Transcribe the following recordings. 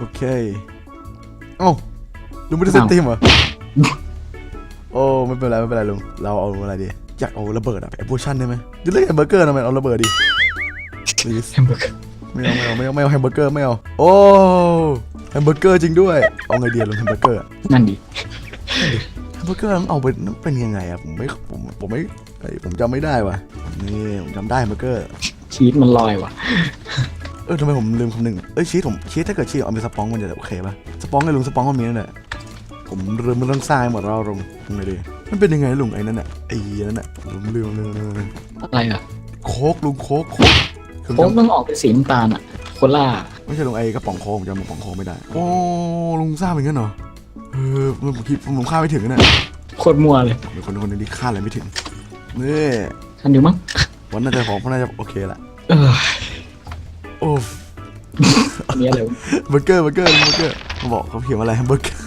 โอเคเอ้าลุงไม่ได้เซตอ้าวตีมเหรอ โอ้ไม่เป็นไรไม่เป็นไรลุง เราเอาอะไรดี อยากเอาระเบิดอะไอโพชั่นได้ไหมจะเล่นแฮมเบอร์เกอร์ทำไมเอาระเบิดดิ Please แฮมเบอร์เกอร์ไม่เอาไม่เอาไม่เอาไม่เอาแฮมเบอร์เกอร์ไม่เอา โอ้แฮมเบอร์เกอร์จริงด้วย เอาไงดีอะลุงแฮมเบอร์เกอร์อะนั่นดิแฮมเบอร์เกอร์มันเอาเป็นเป็นยังไงอะผมไม่ผมผมไม่เอ้ยผมจำไม่ได้ว่ะ นี่ผมจำได้แฮมเบอร์เกอร์ ชีสมันลอยว่ะเออทำไมผมลืมคำหนึ่งเอ้ยชีสผมชีสถ้าเกิดชีสเอาไปสปองมันจะโอเคปะสปองไงลุงสปองมันมีนั่นแหละผมลืมมันต้องสร้างหมดเราลงทำไงดีมันเป็นยังไงลุงไอ้นั่นน่ะไอ้นั่นน่ะลืมลืมลืมลืมลืมอะไรอะโค้กลุงโค้กโค้กคือโค้กต้องออกเป็นสีน้ำตาลอะโคล่าไม่ใช่ลุงไอ้กระป๋องโค้กผมจำกระป๋องโค้กไม่ได้โอ้ลุงสร้างเป็นงั้นเหรอเออผมคิดผมคาดไม่ถึงนะโคตรมัวเลยเป็นคนคนหนึงที่คาดอะไรไม่ถึงนี่ทันอยู่มั้งวันน่าจะของน่าจะโอเคละเออ โอ้อันนี้อะไรวะเบอร์เกอร์เบอร์เกอร์เบอร์เกอร์เขาบอกเขาเขียนว่าอะไรเบอร์เกอร์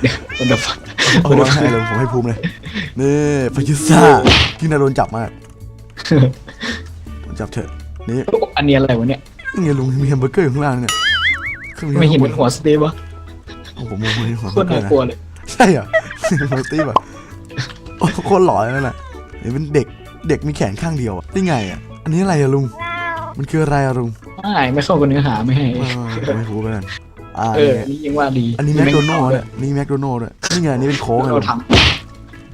เดี๋ยวคนเดียวฟังเอาไว้ให้เลยผมให้ภูมิเลยนี่ฟาชิซ่าที่นาโดนจับมากโดนจับเถอะนี่อันนี้อะไรวะเนี่ยนี่ไงลุงมีแฮมเบอร์เกอร์อยู่ข้างล่างเนี่ยคือไม่เห็นเป็นหัวสเตีฟวะเอาผมมองเห็นหัวโคเบอตรร์เกอน่าร์นะกลัวเลยใช่เหรอหัวตีแบบโอ้โคตรหล่อเลยนั่นแหละนี่เป็นเด็กเด็กมีแขนข้างเดียวอะได้ไงอะอันนี้อะไรอะลุงมันคืออะไรอะลุง ไม่ไม่เข้ากับเนื้อหาไม่ให้ไม่ไม่ไม่รู้ไปนั่นอ่าเออนี่นี่ยังว่าดี อันนี้แมคโดนัลด์เนี่ยนี่แมคโดนัลด์ด้วยนี่ไงอันนี่เป็นโค้กไงเราลุงท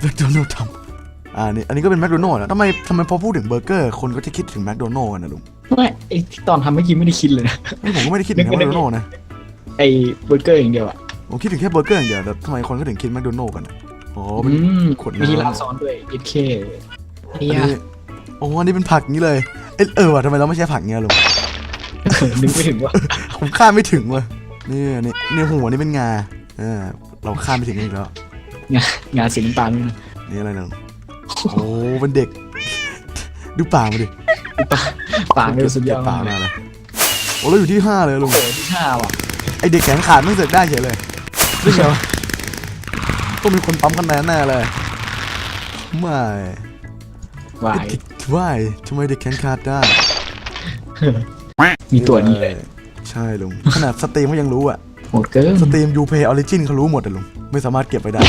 แมคโดนัลด์ทำอ่านี่อันนี้ก็เป็นแมคโดนัลด์นะทำไมทำไมพอพูดถึงเบอร์เกอร์คนก็จะคิดถึงแมคโดนัลด์กันนะลุงำไม่ไอที่ตอนทำเมื่อกี้ไม่ได้คิดเลยนะเฮ้ยผมก็ไม่ได้คิดถึงนึแมกคไม่โดได้นัลด์นะไอเบอร์เกอร์อย่างเดียวอะผมคิดถึงแค่เบอร์เกอร์อย่างเดียวแต่ทำไมคนก็ถึงคิดแมคโดนัลด์กันอะอ๋อเป็นอืมขวดน้ำมีที่ร้านซ้อนด้วยเอเคไอ้อันยานี้โอ้อันนี้เป็นผักนี้เลยเอยเออว่ะทำไมเราไม่ใช้ผักเงี้ยลุง นึกไม่ถึงว่าผมคาดไม่ถึงว่ะนี่นี่นี่หัวนี่เป็นงาเออเราคาดไม่ถึงอีกแล้วงานงานสีน้ำตาลนี่นะนี่อะไรนะลุงโอ้เป็นเด็ก ดูปากมาดิปากเนี่ยสุดยอดปามากกมาเลยโอ้เราอยู่ที่ห้าเลยลุงโอ้โหที่ห้าว่ะไอเด็กแขนขาดไม่เสร็จได้เฉยเลยนี่ไงวะต้องมีคนปั๊มกันแน่แน่เลยไม่วายว่ายทำไมเด็กแขนขาดได้ มีตัวนี้เลยใช่ลุง ขนาดสตรีมเขายังรู้อะโหดเกินสตรีมยูเพย์ออริจินเขารู้หมดอะลุง ไม่สามารถเก็บไปได้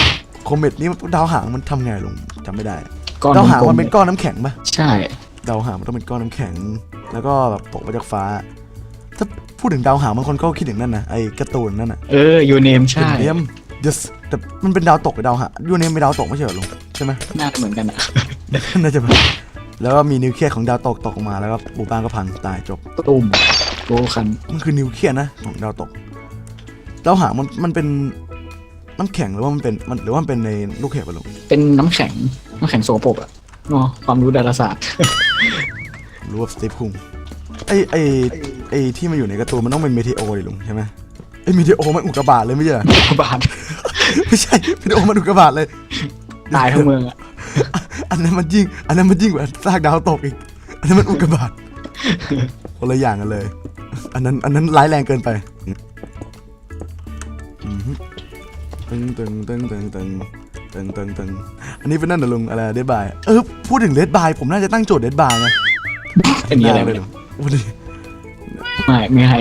คอมเมตนี้ดาวหางมันทำไงลุงจำไม่ได้ ก้อนดาวหางกลมันเป็นก้อนน้ำแข็งปะใช่ ดาวหางมันต้องเป็นก้อนน้ำแข็ง แล้วก็แบบตกมาจากฟ้า ถ้าพูดถึงดาวหางบางคนก็คิดถึงนั่นนะไอ้การ์ตูนนั่นน่ะ เออยูเนมใช่เนม yes แต่มันเป็นดาวตกกับดาวหางยูเนมเป็นดาวตกไม่ใช่เหรอลุงใช่ไหมน่าจะเหมือนกันอะน่าจะเป็น แล้วก็มีนิวเคลียร์ของดาวตกตกออกมาแล้วก็หมู่บ้านก็พังตายจบตุ่มโกคันมันคือนิวเคลียร์นะของดาวตกดาวหางมันมันเป็นน้ำแข็งหรือว่ามันเป็นมันหรือว่ามันเป็นในลูกเห็บอะลุงเป็นน้ำแข็งน้ำแข็งโสโปรกอะเนาะความรู้ดาราศาสตร์ รู้ว่าสตีฟคุงไอไอไอที่มาอยู่ในการ์ตูนมันต้องเป็นเมทิโอดิลุงใช่ไหมไอเมทิโอมันอุกกาบาตเลยไม่ใช่เหรอ บาทไม่ใช่เมทิโอมันอุกกาบาตเลย ตายทั้งเมืองอะ อันนั้นมันยิ่ง อันนั้นมันยิ่งกว่าซากดาวตกอีก อันนั้นมันอุกกาบาตคนละอย่างกันเลย อันนั้น อันนั้นร้ายแรงเกินไปอืมตึงตึงตึงตึงตึงตึงตึงตึงอันนี้เป็นนั่นเหรอลุงอะไรเดดบายเออพูดถึงเดดบายผมน่าจะตั้งโจทย์เดดบายไงอันนี้อะไรเลวะยเนี่ยลุงวันนี้ไม่ไม่ให้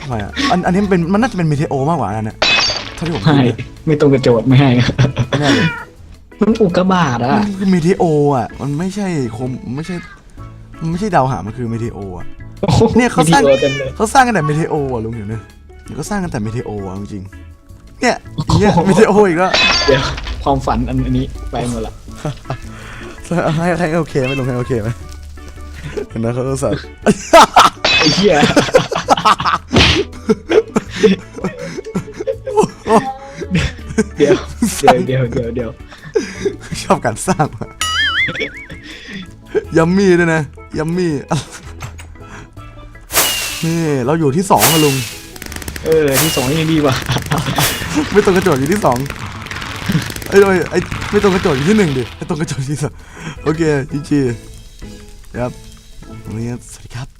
ทำไมอะอันอันนี้มันเป็นมันน่าจะเป็นเมเทโอมากกว่าอันนั้นน่ะเท่าที่ผมไม่คิดนะไม่ตรงกับโจทย์ไม่ให้แน่เลย มันอุกกาบาตอะ มันคือเมเทโออะ มันไม่ใช่คมไม่ใช่ มันไม่ใช่ดาวหางมันคือเมเทโออะ เนี่ยเขาสร้างวิดีโอเต็มเลย เขาสร้างกันแต่เมเทโออะลุงเห็นไหมเดี๋ยวก็สร้างกันแต่เมเทโออะจริงๆเนี่ยอย่างเนี่ยเมเทโออีกแล้วเดี๋ยวความฝันอันอันนี้ไปหมดละให้ให้โอเคไหมลุงให้โอเคไหมเห็นนะเขาก็สั่ไอ้เหี้ยเดี๋ยวเดี๋ยวเดี๋ยวเดี๋ยวเดี๋ยว ชอบการสร้างอะยัมมี่ด้วยนะ ยัมมี่ นี่เราอยู่ที่สองอะลุง เออที่สองนี่ดีว่ะไม่ตรงกระโจทย์อยู่ที่สองไอ้ยไอ้ไม่ตรงกระโจทย์อยู่ที่หนึ่งดิไอ้ตรงกระโจทย์อยู่ที่สองโอเคจีจีครับวันนี้สวัสดีครับ